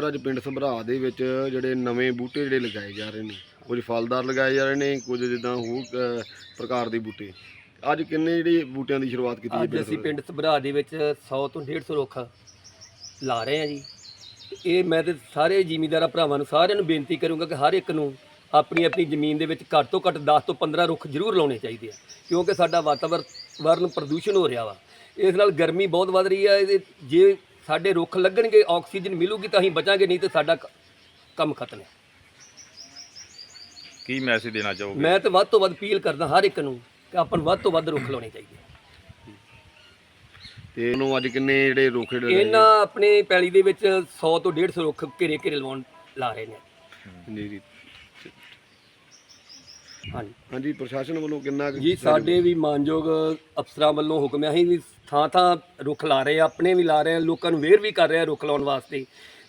ਸਾਹਿਬ ਅੱਜ ਪਿੰਡ ਸੰਭਰਾ ਦੇ ਵਿੱਚ ਜਿਹੜੇ ਨਵੇਂ ਬੂਟੇ ਜਿਹੜੇ ਲਗਾਏ ਜਾ ਰਹੇ ਨੇ ਕੁਝ ਫਲਦਾਰ ਲਗਾਏ ਜਾ ਰਹੇ ਨੇ ਕੁਝ ਜਿੱਦਾਂ ਹੋਰ ਪ੍ਰਕਾਰ ਦੇ ਬੂਟੇ। ਅੱਜ ਕਿੰਨੇ ਜਿਹੜੇ ਬੂਟਿਆਂ ਦੀ ਸ਼ੁਰੂਆਤ ਕੀਤੀ ਅੱਜ ਅਸੀਂ ਪਿੰਡ ਸਭਰਾ ਦੇ ਵਿੱਚ 100 ਤੋਂ 150 ਰੁੱਖ ਲਾ ਰਹੇ ਹਾਂ ਜੀ। ਇਹ ਮੈਂ ਤੇ ਸਾਰੇ ਜ਼ਿਮੀਂਦਾਰਾਂ ਭਰਾਵਾਂ ਨੂੰ ਸਾਰਿਆਂ ਨੂੰ ਬੇਨਤੀ ਕਰੂੰਗਾ ਕਿ ਹਰ ਇੱਕ ਨੂੰ ਆਪਣੀ ਆਪਣੀ ਜ਼ਮੀਨ ਦੇ ਵਿੱਚ ਘੱਟ ਤੋਂ ਘੱਟ 10 ਤੋਂ 15 ਰੁੱਖ ਜ਼ਰੂਰ ਲਾਉਣੇ ਚਾਹੀਦੇ ਆ ਕਿਉਂਕਿ ਸਾਡਾ ਵਾਤਾਵਰਨ ਪ੍ਰਦੂਸ਼ਣ ਹੋ ਰਿਹਾ ਵਾ। ਇਸ ਨਾਲ ਗਰਮੀ ਬਹੁਤ ਵੱਧ ਰਹੀ ਇਹਦੇ ਜੇ ਸਾਡੇ ਰੁੱਖ ਲੱਗਣਗੇ ਆਕਸੀਜਨ ਮਿਲੂਗੀ ਤਾਂ ਅਸੀਂ ਬਚਾਂਗੇ ਨਹੀਂ ਤੇ ਸਾਡਾ ਕ- ਕੰਮ ਖਤਮ ਹੈ। ਕੀ ਮੈਸੇਜ ਦੇਣਾ ਚਾਹੋਗੇ? ਮੈਂ ਤਾਂ ਵੱਧ ਤੋਂ ਵੱਧ ਅਪੀਲ ਕਰਦਾ ਹਰ ਇੱਕ ਨੂੰ ਕਿ ਆਪਾਂ ਨੂੰ ਵੱਧ ਤੋਂ ਵੱਧ ਰੁੱਖ ਲਾਉਣੇ ਚਾਹੀਦੇ ਆ। ਤੇ ਉਹਨੂੰ ਅੱਜ ਕਿੰਨੇ ਜਿਹੜੇ ਰੁੱਖ ਜਿਹੜੇ ਲਗਾਏ ਇਹਨਾਂ ਆਪਣੇ ਪੈਲੀ ਦੇ ਵਿੱਚ 100 ਤੋਂ 150 ਰੁੱਖ ਘੇਰੇ ਘੇਰੇ ਲਵਾਉਣ ਲਾ ਰਹੇ ਨੇ। ਜੀ ਜੀ। ਹਾਂਜੀ। ਹਾਂਜੀ ਪ੍ਰਸ਼ਾਸਨ ਵੱਲੋਂ ਕਿੰਨਾ ਕੁ ਜੀ ਸਾਡੇ ਵੀ ਮਾਨਯੋਗ ਅਫਸਰਾਂ ਵੱਲੋਂ ਹੁਕਮ ਹੈ ਅਸੀਂ ਵੀ ਥਾਂ ਥਾਂ ਰੁੱਖ ਲਾ ਰਹੇ ਆ ਆਪਣੇ ਵੀ ਲਾ ਰਹੇ ਆ ਲੋਕਾਂ ਨੂੰ ਵੇਰ ਵੀ ਕਰ ਰਹੇ ਆ ਰੁੱਖ ਲਾਉਣ ਵਾਸਤੇ।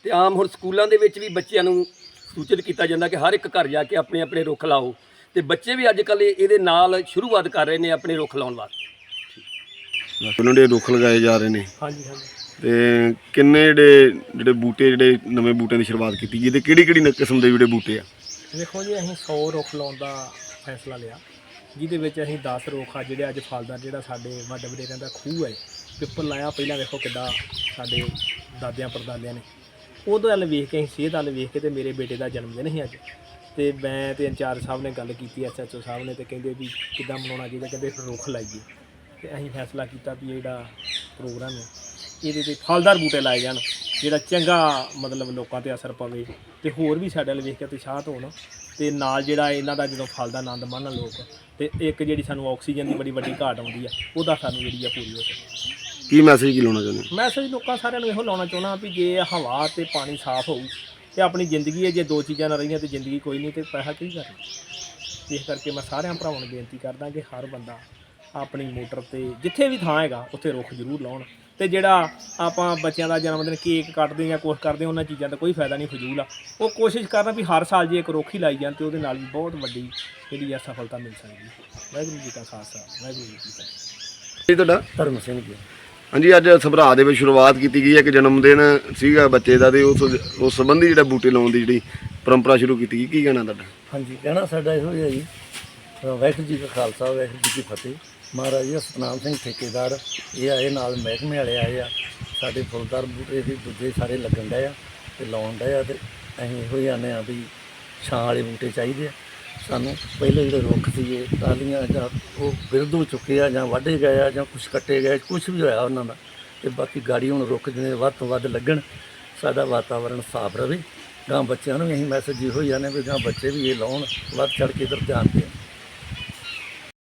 ਤੇ ਆਮ ਹੁਣ ਸਕੂਲਾਂ ਦੇ ਵਿੱਚ ਵੀ ਬੱਚਿਆਂ ਨੂੰ ਸੂਚਿਤ ਕੀਤਾ ਜਾਂਦਾ ਕਿ ਹਰ ਇੱਕ ਘਰ ਜਾ ਕੇ ਆਪਣੇ ਆਪਣੇ ਰੁੱਖ ਲਾਓ। ਤੇ ਬੱਚੇ ਵੀ ਅੱਜ ਕੱਲ੍ਹ ਇਹਦੇ ਨਾਲ ਸ਼ੁਰੂਆਤ ਕਰ ਰਹੇ ਨੇ ਆਪਣੇ ਰੁੱਖ ਲਾਉਣ ਵਾਸਤੇ। ਉਹਨਾਂ ਦੇ ਰੁੱਖ ਲਗਾਏ ਜਾ ਰਹੇ ਨੇ। ਹਾਂਜੀ ਹਾਂਜੀ। ਤੇ ਕਿੰਨੇ ਜਿਹੜੇ ਜਿਹੜੇ ਬੂਟੇ ਜਿਹੜੇ ਨਵੇਂ ਬੂਟਿਆਂ ਦੀ ਸ਼ੁਰੂਆਤ ਕੀਤੀ ਗਈ ਤੇ ਕਿਹੜੀ ਕਿਹੜੀ ਕਿਸਮ ਦੇ ਜਿਹੜੇ ਬੂਟੇ ਆ? ਦੇਖੋ ਜੀ ਅਸੀਂ 100 ਰੁੱਖ ਲਾਉਣ ਦਾ ਫੈਸਲਾ ਲਿਆ, ਜਿਹਦੇ ਵਿੱਚ ਅਸੀਂ 10 ਰੁੱਖ ਆ ਜਿਹੜੇ ਅੱਜ ਫਲਦਾਰ, ਜਿਹੜਾ ਸਾਡੇ ਵੱਡੇ ਵਡੇਰਿਆਂ ਦਾ ਖੂਹ ਹੈ ਪਿੱਪਲ ਲਾਇਆ, ਪਹਿਲਾਂ ਵੇਖੋ ਕਿੱਦਾਂ ਸਾਡੇ ਦਾਦਿਆਂ ਪਰਦਾਦਿਆਂ ਨੇ। ਉਹਦੇ ਵੱਲ ਵੇਖ ਕੇ ਅਸੀਂ ਸਿਹਤ ਵੱਲ ਵੇਖ ਕੇ ਤੇ ਮੇਰੇ ਬੇਟੇ ਦਾ ਜਨਮ ਦਿਨ ਸੀ ਅੱਜ। ਤੇ ਮੈਂ ਤੇ ਇੰਚਾਰਜ ਸਾਹਿਬ ਨੇ ਗੱਲ ਕੀਤੀ ਐਸਐਚਓ ਸਾਹਿਬ ਨੇ ਤੇ ਕਹਿੰਦੇ ਵੀ ਕਿੱਦਾਂ ਮਨਾਉਣਾ ਚਾਹੀਦਾ, ਕਹਿੰਦੇ ਫਿਰ ਰੁੱਖ ਲਾਈਏ। ਤੇ ਅਸੀਂ ਫੈਸਲਾ ਕੀਤਾ ਵੀ ਇਹ ਜਿਹੜਾ ਪ੍ਰੋਗਰਾਮ ਹੈ, ਇਹਦੇ ਤੇ ਫਲਦਾਰ ਬੂਟੇ ਲਾਏ ਜਾਣ। ਜਿਹੜਾ ਚੰਗਾ ਮਤਲਬ ਲੋਕਾਂ ਤੇ ਅਸਰ ਪਵੇ ਤੇ ਹੋਰ ਵੀ ਸਾਡੇ ਵੱਲ ਵੇਖ ਕੇ ਉਤਸ਼ਾਹਤ ਹੋਣ ਤੇ ਨਾਲ ਜਿਹੜਾ ਇਹਨਾਂ ਦਾ ਜਦੋਂ ਫਲ ਦਾ ਆਨੰਦ ਮਾਣਨ ਲੋਕ ਤੇ ਇੱਕ ਜਿਹੜੀ ਸਾਨੂੰ ਆਕਸੀਜਨ ਦੀ ਬੜੀ ਵੱਡੀ ਘਾਟ ਆਉਂਦੀ ਆ ਉਹਦਾ ਸਾਨੂੰ ਜਿਹੜੀ ਆ ਪੂਰੀ ਹੋ ਸਕੇ। ਕੀ ਮੈਸੇਜ ਕੀ ਲਾਉਣਾ ਚਾਹੁੰਦੇ ਮੈਸੇਜ ਲੋਕਾਂ ਸਾਰਿਆਂ ਨੂੰ ਇਹੋ ਲਾਉਣਾ ਚਾਹੁੰਦਾ ਵੀ ਜੇ ਹਵਾ ਤੇ ਪਾਣੀ ਸਾਫ਼ ਹੋਊ ਤੇ ਆਪਣੀ ਜ਼ਿੰਦਗੀ ਹੈ ਜੇ ਦੋ ਚੀਜ਼ਾਂ ਨਾ ਰਹੀਆਂ ਤੇ ਜ਼ਿੰਦਗੀ ਕੋਈ ਨਹੀਂ ਤੇ ਪੈਸਾ ਕੀ ਕਰਨਾ? ਇਸ ਕਰਕੇ ਮੈਂ ਸਾਰਿਆਂ ਭਰਾਵਾਂ ਨੂੰ ਬੇਨਤੀ ਕਰਦਾ ਕਿ ਹਰ ਬੰਦਾ ਆਪਣੀ ਮੋਟਰ ਤੇ ਜਿੱਥੇ ਵੀ ਥਾਂ ਹੈਗਾ ਉੱਥੇ ਰੁੱਖ ਜ਼ਰੂਰ ਲਾਉਣ। ਤੇ ਜਿਹੜਾ ਆਪਾਂ ਬੱਚਿਆਂ ਦਾ ਜਨਮ ਦਿਨ ਕੇਕ ਕੱਟਦੇ ਜਾਂ ਕੁਛ ਕਰਦੇ ਉਹਨਾਂ ਚੀਜ਼ਾਂ ਦਾ ਕੋਈ ਫਾਇਦਾ ਨਹੀਂ ਫਜ਼ੂਲ ਆ। ਉਹ ਕੋਸ਼ਿਸ਼ ਕਰਨਾ ਵੀ ਹਰ ਸਾਲ ਜੇ ਇੱਕ ਰੁੱਖ ਹੀ ਲਾਈ ਜਾਣ ਤੇ ਉਹਦੇ ਨਾਲ ਵੀ ਬਹੁਤ ਵੱਡੀ ਜਿਹੜੀ ਆ ਸਫਲਤਾ ਮਿਲ ਸਕਦੀ ਹੈ। ਵਾਹਿਗੁਰੂ ਜੀ ਕਾ ਖਾਲਸਾ ਵਾਹਿਗੁਰੂ ਜੀ ਕੀ ਫਤਿਹ। ਜੀ ਤੁਹਾਡਾ? ਧਰਮ ਸਿੰਘ ਜੀ। ਹਾਂਜੀ ਅੱਜ ਸਭਰਾ ਦੇ ਵਿੱਚ ਸ਼ੁਰੂਆਤ ਕੀਤੀ ਗਈ ਹੈ। ਕਿ ਜਨਮ ਦਿਨ ਸੀਗਾ ਬੱਚੇ ਦਾ ਤੇ ਉਸ ਉਸ ਸੰਬੰਧੀ ਜਿਹੜਾ ਬੂਟੇ ਲਾਉਣ ਦੀ ਜਿਹੜੀ ਪਰੰਪਰਾ ਸ਼ੁਰੂ ਕੀਤੀ ਗਈ। ਕੀ ਕਹਿਣਾ ਤੁਹਾਡਾ? ਹਾਂਜੀ ਕਹਿਣਾ ਸਾਡਾ ਇਹੋ ਹੀ ਹੈ ਜੀ। ਵਾਹਿਗੁਰੂ ਜੀ ਕਾ ਖਾਲਸਾ ਵਾਹਿਗੁਰੂ ਜੀ ਕੀ ਫਤਿਹ। ਮਹਾਰਾਜ ਜੀ, ਸਤਨਾਮ ਸਿੰਘ ਠੇਕੇਦਾਰ, ਇਹ ਆਏ ਨਾਲ ਮਹਿਕਮੇ ਵਾਲੇ ਆਏ ਆ। ਸਾਡੇ ਫੁੱਲਦਾਰ ਬੂਟੇ ਵੀ ਦੂਜੇ ਸਾਰੇ ਲੱਗਣ ਡਏ ਆ ਤੇ ਲਾਉਣ ਡਏ ਆ ਤੇ ਅਸੀਂ ਇਹੋ ਹੀ ਆਨੇ ਆ ਵੀ ਛਾਂ ਵਾਲੇ ਬੂਟੇ ਚਾਹੀਦੇ ਆ। ਸਾਨੂੰ ਪਹਿਲੇ ਜਿਹੜੇ ਰੁੱਖ ਸੀਗੇ ਟਾਲੀਆਂ ਜਾਂ ਉਹ ਬਿਰਧ ਹੋ ਚੁੱਕੇ ਆ ਜਾਂ ਵਾਢੇ ਗਏ ਆ ਜਾਂ ਕੁਝ ਕੱਟੇ ਗਏ ਕੁਝ ਵੀ ਹੋਇਆ ਉਹਨਾਂ ਦਾ। ਤੇ ਬਾਕੀ ਗਾੜੀ ਹੁਣ ਰੁੱਖ ਜਿਵੇਂ ਵੱਧ ਤੋਂ ਵੱਧ ਲੱਗਣ, ਸਾਡਾ ਵਾਤਾਵਰਣ ਸਾਫ਼ ਰਵੇ। ਗਾਂ ਬੱਚਿਆਂ ਨੂੰ ਵੀ ਅਸੀਂ ਮੈਸੇਜ ਇਹੋ ਹੀ ਆਨੇ ਵੀ ਗਾਂ ਬੱਚੇ ਵੀ ਇਹ ਲਾਉਣ, ਵੱਧ ਚੜ ਕੇ ਇਧਰ ਧਿਆਨ ਦੇਣ।